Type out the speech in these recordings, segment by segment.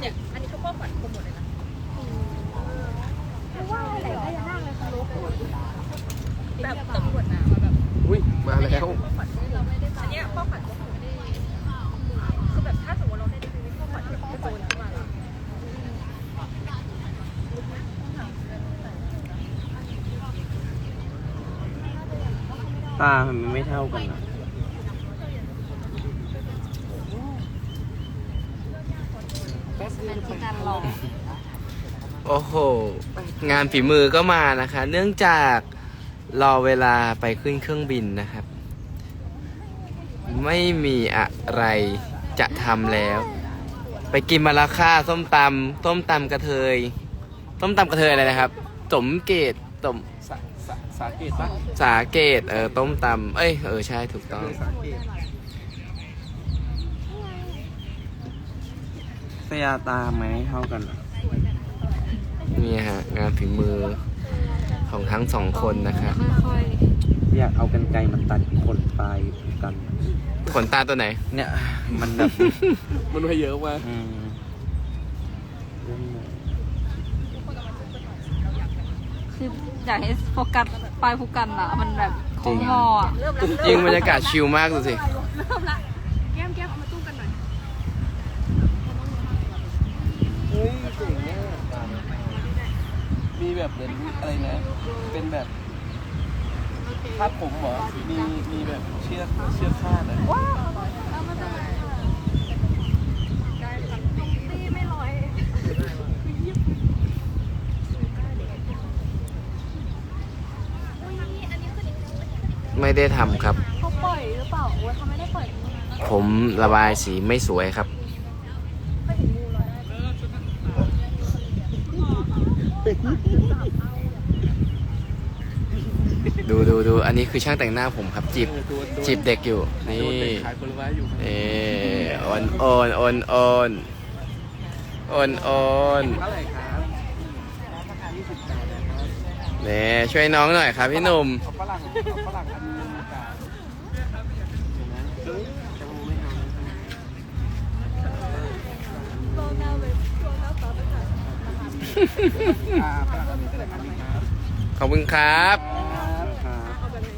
เนี่ย อันนี้เขาพ่อฝันคปหมดเลยนะว่าอะไรก็ยังนั่งเลยค่ะรู้แบบตำรวจนะมาแบบอุ้ยมาแล้วพ่อันนี้พ่อฝันก็คือไม่ได้คือแบบถ้าสมมติเราได้ดูพ่อฝันแบบกระโจนขึ้นมาตามันไม่เท่ากันนะ เป็นที่การลองโอ้โห งานฝีมือก็มานะคะ เนื่องจากรอเวลาไปขึ้นเครื่องบินนะครับ ไม่มีอะไรจะทำแล้ว ไปกินมาราค่าส้มตำส้มตำกระเทย ส้มตำกระเทยอะไรนะครับ สมเกตสมสาสาสาเกตปะสาเกตเออต้มตำเอ้ยเออใช่ถูกต้อง สาเกต สยาตาไหมเท่ากันเหรอนี่ฮะงานฝีมือของทั้งสองคนนะครับค่อยอยากเอากันไกรมาตัดขนปลายกันขนตาตัวไหน เนี่ยมันแบบ มันไปเยอะมากอืมๆคืออยากให้โฟกัสปลายผู้กันอะมันแบบโค้งงออะเริ่มแล้วจริงบรรยากาศชิลมากดูสิเริ่มละแก้มแก้มเอามาตู้กันหน่อย เฮ้ยเจ๋งเนี่ยมี แบบเหมือนอะไรนะ เป็นแบบคาดผมเหรอ มีมีแบบเชือกเชือกคาดอะได้ครับตีไม่ลอยไม่ได้ทำครับ เขาปล่อยหรือเปล่าโอ้ยเขาไม่ได้ปล่อย ผมระบายสีไม่สวยครับ ไม่ถึงงูเราได้ ดูดูดูอันนี้คือช่างแต่งหน้าผมครับ จีบจีบเด็กอยู่ นี่ขายผลไม้อยู่เออโอนโอนโอนโอนโอนโอนเท่าไหร่ครับราคา20บาทนะครับเนี่ยช่วยน้องหน่อยครับพี่หนุ่มฝรั่งฝรั่งอันนี้จะงูไม่เอานะโลนาเลยโลหน้า ขอบคุณครับครับครับเอาไปเลย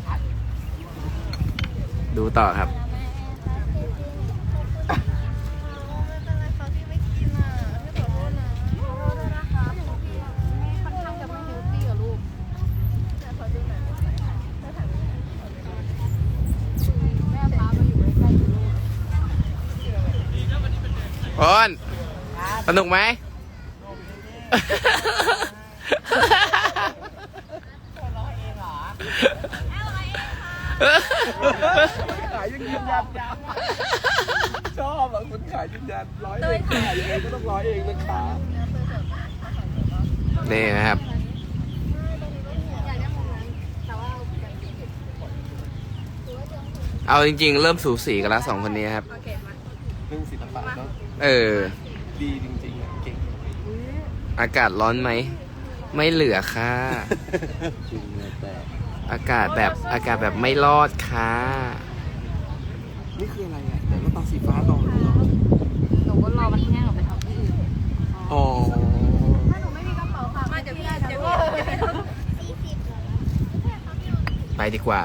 ดูต่อครับโอนสนุกไหม ขายยังยืนยันชอบอะคุณขายยืนยันร้อยเองขายยังไงก็ต้องร้อยเองนะคะนี่นะครับ เอาจริง ๆ เริ่มสูสีกันแล้วสองคนนี้ครับโอเคมาเรื่องศิลปะเนาะเออ ดีจริงๆอะเก่ง อากาศร้อนไหม ไม่เหลือค่ะ จริงเลยแต่อากาศแบบอากาศแบบไม่รอดค่ะ นี่คืออะไรอะเดี๋ยวก็ตาสีฟ้าต่อเหรอหนูก็รอมันแห้งออกไปทำที่อื่นอ๋อถ้าหนูไม่มีกระเป๋าค่ะมาเดี๋ยวพี่เดี๋ยวพี่เดี๋ยวพี่ ไปดีกว่า